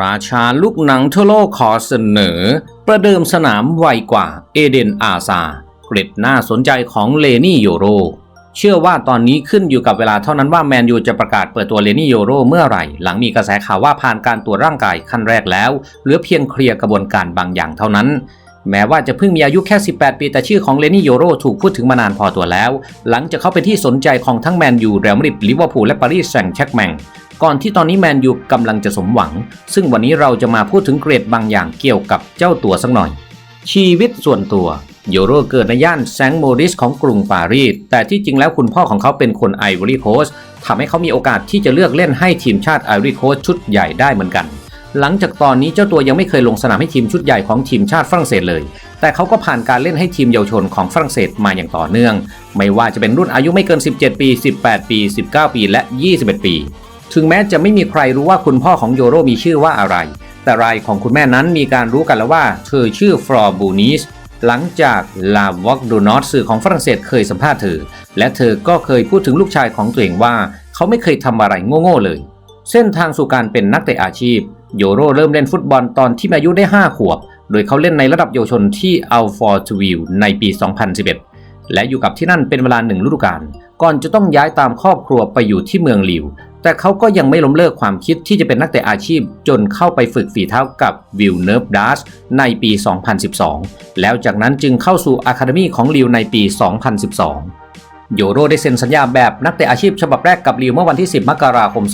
ราชาลูกหนังทั่วโลกขอเสนอ ประเดิมสนามไวกว่าเอเดนอาซาเกร็ดน่าสนใจของเลนี่โยโร เชื่อว่าตอนนี้ขึ้นอยู่กับเวลาเท่านั้นว่าแมนยูจะประกาศเปิดตัวเลนี่โยโรเมื่อไหร่ หลังมีกระแสข่าวว่าผ่านการตรวจร่างกายขั้นแรกแล้ว เหลือเพียงเคลียร์กระบวนการบางอย่างเท่านั้น แม้ว่าจะเพิ่งมีอายุแค่ 18 ปี แต่ชื่อของเลนี่โยโรถูกพูดถึงมานานพอตัวแล้ว หลังจากเขาเป็นที่สนใจของทั้งแมนยูเรอัลมาดริดลิเวอร์พูลและปารีสแซงต์แชร์กแมงก่อนที่ตอนนี้แมนยูกำลังจะสมหวัง ซึ่งวันนี้เราจะมาพูดถึงเกรดบางอย่างเกี่ยวกับเจ้าตัวสักหน่อย ชีวิตส่วนตัวโยโรเกิดในย่านแซงต์โมริสของกรุงปารีส แต่ที่จริงแล้วคุณพ่อของเขาเป็นคนไอวอรี่โคสทำให้เขามีโอกาสที่จะเลือกเล่นให้ทีมชาติไอวอรี่โคสชุดใหญ่ได้เหมือนกัน หลังจากตอนนี้เจ้าตัวยังไม่เคยลงสนามให้ทีมชุดใหญ่ของทีมชาติฝรั่งเศสเลย แต่เขาก็ผ่านการเล่นให้ทีมเยาวชนของฝรั่งเศสมาอย่างต่อเนื่อง ไม่ว่าจะเป็นรุ่นอายุไม่เกิน 17 ปี 18 ปี 19 ปีและ 21 ปี ถึงแม้จะไม่มีใครรู้ว่าคุณพ่อของโยโรมีชื่อว่าอะไร แต่รายของคุณแม่นั้นมีการรู้กันแล้วว่าเธอชื่อฟลอบูนิสหลังจากลาวอกดูนอตสื่อของฝรั่งเศสเคยสัมภาษณ์เธอ และเธอก็เคยพูดถึงลูกชายของตัวเองว่า เขาไม่เคยทำอะไรโง่ๆเลย เส้นทางสู่การเป็นนักเตะอาชีพ โยโรเริ่มเล่นฟุตบอลตอนที่อายุได้ 5 ขวบ โดยเขาเล่นในระดับเยาวชนที่อัลฟอร์ทวิลในปี 2011 และอยู่กับที่นั่นเป็นเวลาหนึ่งฤดูกาล ก่อนจะต้องย้ายตามครอบครัวไปอยู่ที่เมืองลิว แต่เขาก็ยังไม่ล้มเลิกความคิดที่จะเป็นนักเตะอาชีพ จนเข้าไปฝึกฝีเท้ากับวิลเนิร์ฟดัสในปี 2012 แล้วจากนั้นจึงเข้าสู่อะคาเดมีของลิวในปี 2012 โยโรได้เซ็นสัญญาแบบนักเตะอาชีพฉบับแรกกับลิวเมื่อวันที่ 10 มกราคม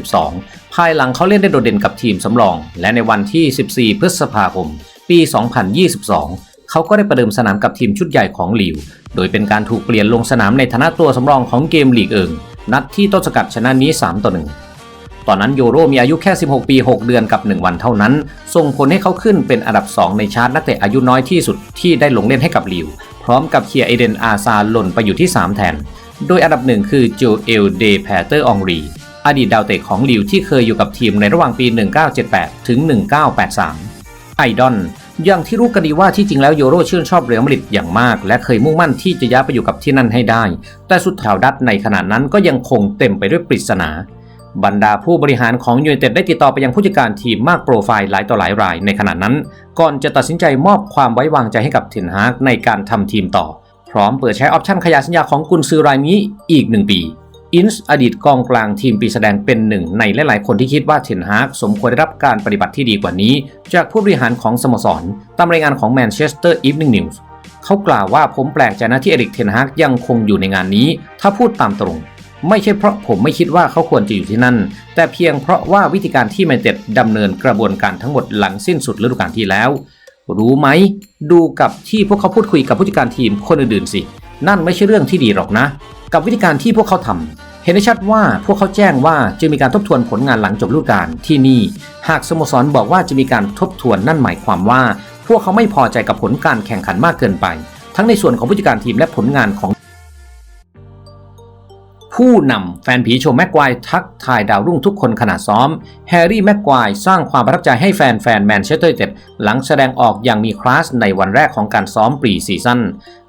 2022 ภายหลังเขาเล่นได้โดดเด่นกับทีมสำรอง และในวันที่ 14 พฤษภาคม ปี 2022 เขาก็ได้ประเดิมสนามกับทีมชุดใหญ่ของลิว โดยเป็นการถูกเปลี่ยนลงสนามในฐานะตัวสำรองของเกมลีกเอิง นัดที่ต้นสกัดชนะนี้ 3 ต่อ 1 ตอนนั้นโยโรมีอายุแค่ 16 ปี 6 เดือนกับ 1 วันเท่านั้น ส่งผลให้เขาขึ้นเป็นอันดับ 2 ในชาร์ตนักเตะอายุน้อยที่สุดที่ได้ลงเล่นให้กับลิว พร้อมกับเคียร์เอเดนอาซาหล่นไปอยู่ที่ 3 แทน โดยอันดับหนึ่งคือโจเอลเดแพเตอร์องรีอดีตดาวเตะของลิวที่เคยอยู่กับทีมในระหว่างปี 1978 ถึง 1983 ไอดอลอย่างที่รู้กันดีว่าที่จริงแล้วโยโรชื่นชอบเรอัลมาดริดอย่างมาก และเคยมุ่งมั่นที่จะย้ายไปอยู่กับที่นั่นให้ได้ แต่สุดท้ายดัตในขณะนั้นก็ยังคงเต็มไปด้วยปริศนา บรรดาผู้บริหารของยูไนเต็ดได้ติดต่อไปยังผู้จัดการทีมมากโปรไฟล์หลายต่อหลายรายในขณะนั้น ก่อนจะตัดสินใจมอบความไว้วางใจให้กับเทนฮากในการทำทีมต่อ พร้อมเปิดใช้ออปชั่นขยายสัญญาของกุนซือรายนี้อีก1ปีอินส์อดีตกองกลางทีมปีแสดงเป็นหนึ่งในหลายๆคนที่คิดว่าเทนฮากสมควรได้รับการปฏิบัติที่ดีกว่านี้ จากผู้บริหารของสโมสร ตามรายงานของแมนเชสเตอร์อีฟนิงนิวส์เขากล่าวว่าผมแปลกใจนะที่เอริกเทนฮากยังคงอยู่ในงานนี้ ถ้าพูดตามตรง ไม่ใช่เพราะผมไม่คิดว่าเขาควรจะอยู่ที่นั่น แต่เพียงเพราะว่าวิธีการที่แมนเต็ดดำเนินกระบวนการทั้งหมดหลังสิ้นสุดฤดูกาลที่แล้ว รู้ไหม ดูกับที่พวกเขาพูดคุยกับผู้จัดการทีมคนอื่นๆสิ นั่นไม่ใช่เรื่องที่ดีหรอกนะ กับวิธีการที่พวกเขาทำเห็นได้ชัดว่าพวกเขาแจ้งว่าจะมีการทบทวนผลงานหลังจบฤดูกาลที่นี่ หากสโมสรบอกว่าจะมีการทบทวนนั่นหมายความว่า พวกเขาไม่พอใจกับผลการแข่งขันมากเกินไป ทั้งในส่วนของผู้จัดการทีมและผลงานของ ผู้นำแฟนผีโชว์แม็กควายทักทายดาวรุ่งทุกคนขณะซ้อม แฮร์รี่แม็กควายสร้างความประทับใจให้แฟนแฟนแมนเชสเตอร์ยูไนเต็ดหลังแสดงออกอย่างมีคลาสในวันแรกของการซ้อมปรีซีซั่น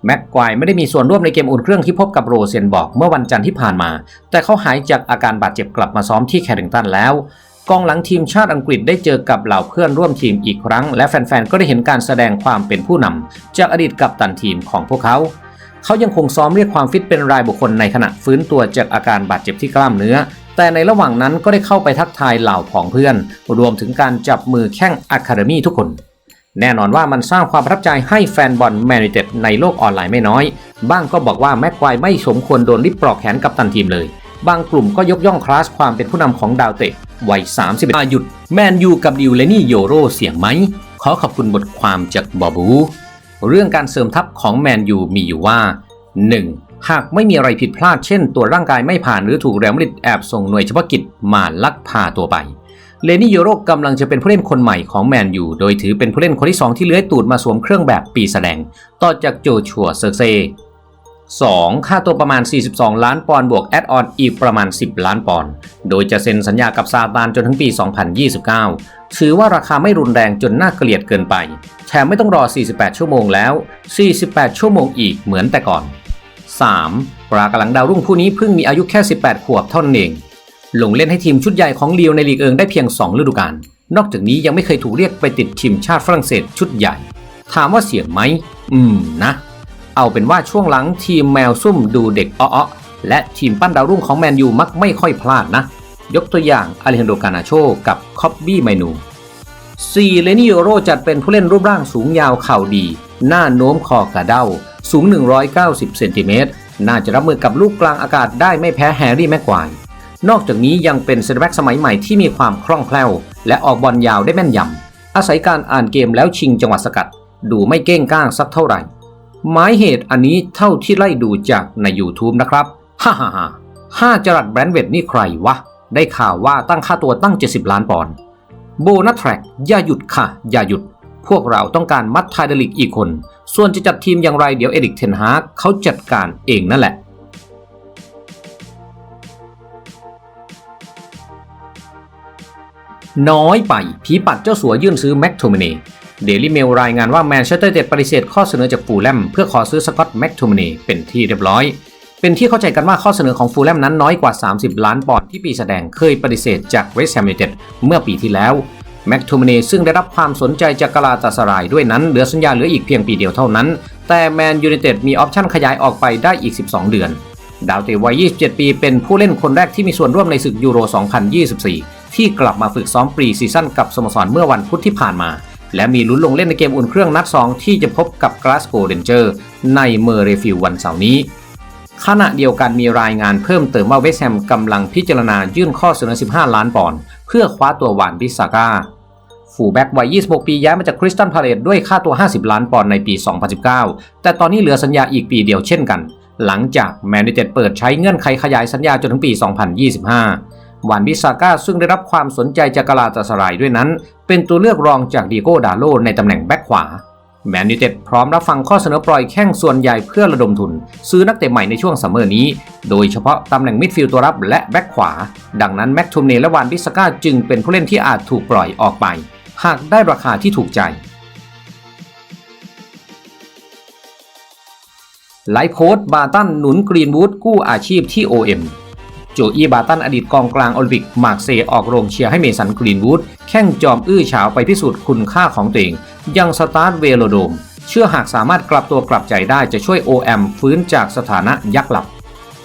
แม็กควายไม่ได้มีส่วนร่วมในเกมอุ่นเครื่องที่พบกับโรเซนบอกเมื่อวันจันทร์ที่ผ่านมา แต่เขาหายจากอาการบาดเจ็บกลับมาซ้อมที่แคริงตันแล้วกองหลังทีมชาติอังกฤษได้เจอกับเหล่าเพื่อนร่วมทีมอีกครั้ง และแฟนๆก็ได้เห็นการแสดงความเป็นผู้นำจากอดีตกัปตันทีมของพวกเขา เขายังคงซ้อมเรียกความฟิตเป็นรายบุคคลในขณะฟื้นตัวจากอาการบาดเจ็บที่กล้ามเนื้อ แต่ในระหว่างนั้นก็ได้เข้าไปทักทายเหล่าผองเพื่อน รวมถึงการจับมือแข่งอะคาเดมี่ทุกคน แน่นอนว่ามันสร้างความประทับใจให้แฟนบอลแมนยูเต็ดในโลกออนไลน์ไม่น้อย บ้างก็บอกว่าแม็กควายไม่สมควรโดนริบปลอกแขนกับตันทีมเลย บางกลุ่มก็ยกย่องคลาสความเป็นผู้นำของดาวเตะวัย31อายุดแมนยูกับดิวเลนี่โยโรเสียงไหมขอขอบคุณบทความจากบอบู เรื่องการเสริมทัพของแมนยูมีอยู่ว่า 1. หากไม่มีอะไรผิดพลาดเช่น ตัวร่างกายไม่ผ่านหรือถูกแรอัลมาดริดแอบส่งหน่วยเฉพาะกิจมาลักพาตัวไปเลนี่โยโรกำลังจะเป็นผู้เล่นคนใหม่ของแมนยู โดยถือเป็นผู้เล่นคนที่ 2 ที่เลื้อยตูดมาสวมเครื่องแบบปีแสดง ต่อจากโจชัวเซอร์เซ 2. ค่าตัวประมาณ 42 ล้านปอนด์บวกแอดออนอีกประมาณ 10 ล้านปอนด์ โดยจะเซ็นสัญญากับซาตานจนถึงปี 2029 ถือว่าราคาไม่รุนแรงจนน่าเกลียดเกินไป แถมไม่ต้องรอ 48 ชั่วโมงแล้ว 48 ชั่วโมงอีกเหมือนแต่ก่อน 3. ปรากำลังดาวรุ่งผู้นี้เพิ่งมีอายุแค่ 18 ขวบเท่านั้นเอง ลงเล่นให้ทีมชุดใหญ่ของเลีวในลีกเอิงได้เพียง 2 ฤดูกาล นอกจากนี้ยังไม่เคยถูกเรียกไปติดทีมชาติฝรั่งเศสชุดใหญ่ ถามว่าเสี่ยงไหม อืมนะ เอาเป็นว่าช่วงหลังทีมแมวซุ่มดูเด็กอ้อๆและทีมปั้นดาวรุ่งของแมนยูมักไม่ค่อยพลาดนะ ยกตัวอย่างอเลฮันโดกานาโชกับคอบบี้ไมนู4เลนิโยโรจัดเป็นผู้เล่นรูปร่างสูงยาวเข่าดี หน้าโน้มคอกระเด้า สูง 190 เซนติเมตร น่าจะรับมือกับลูกกลางอากาศได้ไม่แพ้แฮร์รี่แม็กควาย นอกจากนี้ยังเป็นเซนต์แบ็กสมัยใหม่ที่มีความคล่องแคล่ว และออกบอลยาวได้แม่นยำ อาศัยการอ่านเกมแล้วชิงจังหวะสกัด ดูไม่เก้งก้างสักเท่าไหร่ หมายเหตุอันนี้เท่าที่ไล่ดูจากใน YouTube นะครับฮ่าฮ่าฮ่าห้าจรัดแบรนด์เวดนี่ใครวะ ได้ข่าวว่าตั้งค่าตัวตั้ง 70 ล้านปอนด์โบนัสแทร็กอย่าหยุดค่ะ อย่าหยุด พวกเราต้องการมัดไทเดลิกอีกคน ส่วนจะจัดทีมอย่างไรเดี๋ยวเอริกเทนฮากเขาจัดการเองนั่นแหละน้อยไป ผีปัดเจ้าสัวยื่นซื้อแม็กโทมินีเดลี่เมลรายงานว่าแมนเชสเตอร์เดดปฏิเสธข้อเสนอจากฟูลแลมเพื่อขอซื้อสกอตแม็กโทมินีเป็นที่เรียบร้อย เป็นที่เข้าใจกันว่าข้อเสนอของฟูลแลมนั้นน้อยกว่า 30 ล้านปอนด์ที่ปีแสดงเคยปฏิเสธจากเวสต์แฮมยูไนเต็ดเมื่อปีที่แล้ว แม็กโทมินีซึ่งได้รับความสนใจจากกาลาตาสรายด้วยนั้น เหลือสัญญาเหลืออีกเพียงปีเดียวเท่านั้น แต่แมนยูไนเต็ดมีออปชั่นขยายออกไปได้อีก 12 เดือน ดาวเตะวัย 27 ปีเป็นผู้เล่นคนแรกที่มีส่วนร่วมในศึกยูโร 2024 ที่กลับมาฝึกซ้อมปรีซีซั่นกับสโมสรเมื่อวันพุธที่ผ่านมา และมีลุ้นลงเล่นในเกมอุ่นเครื่องนัด 2 ที่จะพบกับกลาสโกเรนเจอร์ในเมอร์เรฟิลวันเสาร์นี้ขณะเดียวกันมีรายงานเพิ่มเติมว่าเวสแฮมกำลังพิจารณายื่นข้อเสนอ 15 ล้านปอนด์เพื่อคว้าตัววานบิสาก้า ฟูแบ็กวัย 26 ปีย้ายมาจากคริสตันพาเลตด้วยค่าตัว 50 ล้านปอนด์ในปี 2019 แต่ตอนนี้เหลือสัญญาอีกปีเดียวเช่นกัน หลังจากแมนยูเต็ดเปิดใช้เงื่อนไขขยายสัญญาจนถึงปี 2025 วานบิซาก้าซึ่งได้รับความสนใจจากกาลาตาสรายด้วยนั้น เป็นตัวเลือกรองจากดีโก้ดาโลในตำแหน่งแบ็คขวาแมนยูเต็ดพร้อมรับฟังข้อเสนอปล่อยแข้งส่วนใหญ่เพื่อระดมทุน ซื้อนักเตะใหม่ในช่วงซัมเมอร์นี้ โดยเฉพาะตำแหน่งมิดฟิลด์ตัวรับและแบ็คขวา ดังนั้นแม็กทูมเนและวานบิซาก้าจึงเป็นผู้เล่นที่อาจถูกปล่อยออกไป หากได้ราคาที่ถูกใจ ไลฟ์โค้ดบาตันหนุนกรีนวูดกู้อาชีพที่ OM โจอีบาตันอดีตกองกลางโอลิมปิกมาร์กเซออกโรงเชียร์ให้เมสันกรีนวูดแข่งจอมอื้อฉาวไปพิสูจน์คุณค่าของตัวเอง ยังสตาร์ทเวโลโดม เชื่อหากสามารถกลับตัวกลับใจได้จะช่วย OM ฟื้นจากสถานะยักษ์หลับ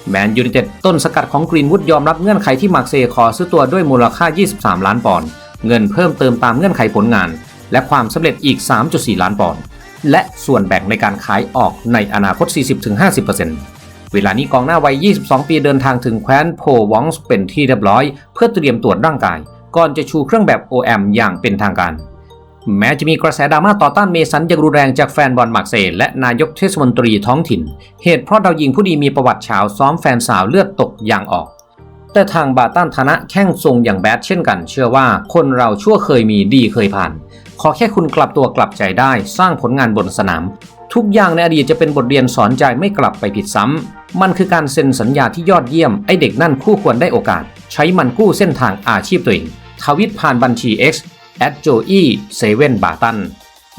แมนยูไนเต็ดต้นสกัดของกรีนวูดยอมรับเงื่อนไขที่มาร์กเซขอซื้อตัวด้วยมูลค่า 23 ล้านปอนด์ เงินเพิ่มเติมตามเงื่อนไขผลงาน และความสำเร็จอีก 3.4 ล้านปอนด์และส่วนแบ่งในการขายออกในอนาคต 40-50%เวลานี้กองหน้าวัย 22 ปีเดินทางถึงแคว้นโพวองส์เป็นที่เรียบร้อย เพื่อเตรียมตรวจร่างกาย ก่อนจะชูเครื่องแบบ OM อย่างเป็นทางการ แม้จะมีกระแสดราม่าต่อต้านเมสันอย่างรุนแรงจากแฟนบอลมาร์กเซย์และนายกเทศมนตรีท้องถิ่น เหตุเพราะดาวยิงผู้ดีมีประวัติเฉาวซ้อมแฟนสาวเลือดตกอย่างออก แต่ทางบาตันฐานะแข้งทรงอย่างแบดเช่นกัน เชื่อว่าคนเราชั่วเคยมีดีเคยผ่าน ขอแค่คุณกลับตัวกลับใจได้สร้างผลงานบนสนาม ทุกอย่างในอดีตจะเป็นบทเรียนสอนใจไม่กลับไปผิดซ้ำ มันคือการเซ็นสัญญาที่ยอดเยี่ยม ไอเด็กนั่นคู่ควรได้โอกาส ใช้มันกู้เส้นทางอาชีพตัวเองทวิตผ่านบัญชี X at joey 7 b a t a n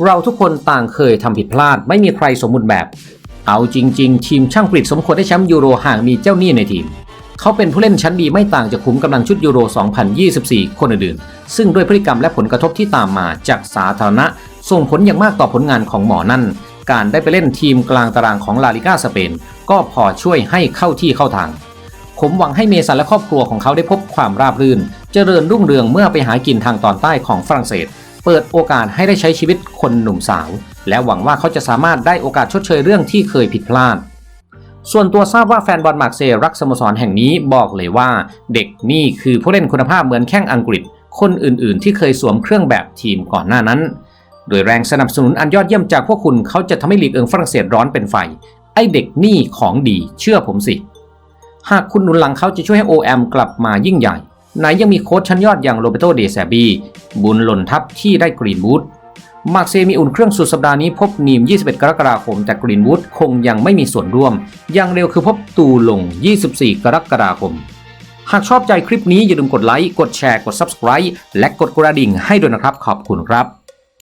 เราทุกคนต่างเคยทำผิดพลาดไม่มีใครสมบูรณ์แบบ เอาจริง ๆ ทีมช่างผลิตสมควรได้แชมป์ยูโรห่างมีเจ้าหนี้ในทีม เขาเป็นผู้เล่นชั้นดีไม่ต่างจากขุมกำลังชุดยูโร 2024 คนอื่นๆ ซึ่งด้วยพฤติกรรมและผลกระทบที่ตามมาจากสาธารณะ ส่งผลอย่างมากต่อผลงานของหมอนั่น การได้ไปเล่นทีมกลางตารางของลาลิก้าสเปน ก็พอช่วยให้เข้าที่เข้าทาง ผมหวังให้เมสันและครอบครัวของเขาได้พบความราบรื่น เจริญรุ่งเรืองเมื่อไปหากินทางตอนใต้ของฝรั่งเศส เปิดโอกาสให้ได้ใช้ชีวิตคนหนุ่มสาว และหวังว่าเขาจะสามารถได้โอกาสชดเชยเรื่องที่เคยผิดพลาด ส่วนตัวทราบว่าแฟนบอลมาร์กเซรักสโมสรแห่งนี้บอกเลยว่า เด็กนี่คือผู้เล่นคุณภาพเหมือนแข้งอังกฤษ คนอื่นๆ ที่เคยสวมเครื่องแบบทีมก่อนหน้านั้น โดยแรงสนับสนุนอันยอดเยี่ยมจากพวกคุณเขาจะทำให้ลีกเอิงฝรั่งเศสร้อนเป็นไฟ ไอเด็กนี่ของดีเชื่อผมสิ หากคุณหนุนหลังเขาจะช่วยให้ OM กลับมายิ่งใหญ่ไหนยังมีโค้ชชั้นยอดอย่างโรเบโตเดแซบีบุญหล่นทับที่ได้กรีนวูด มาร์เซมีอุ่นเครื่องสุดสัปดาห์นี้พบนีม 21 กรกฎาคมจากกรีนวูดคงยังไม่มีส่วนร่วม อย่างเร็วคือพบตูลง 24 กรกฎาคม หากชอบใจคลิปนี้อย่าลืมกดไลค์ กดแชร์ กด Subscribe และกดกระดิ่งให้ด้วยนะครับ ขอบคุณครับ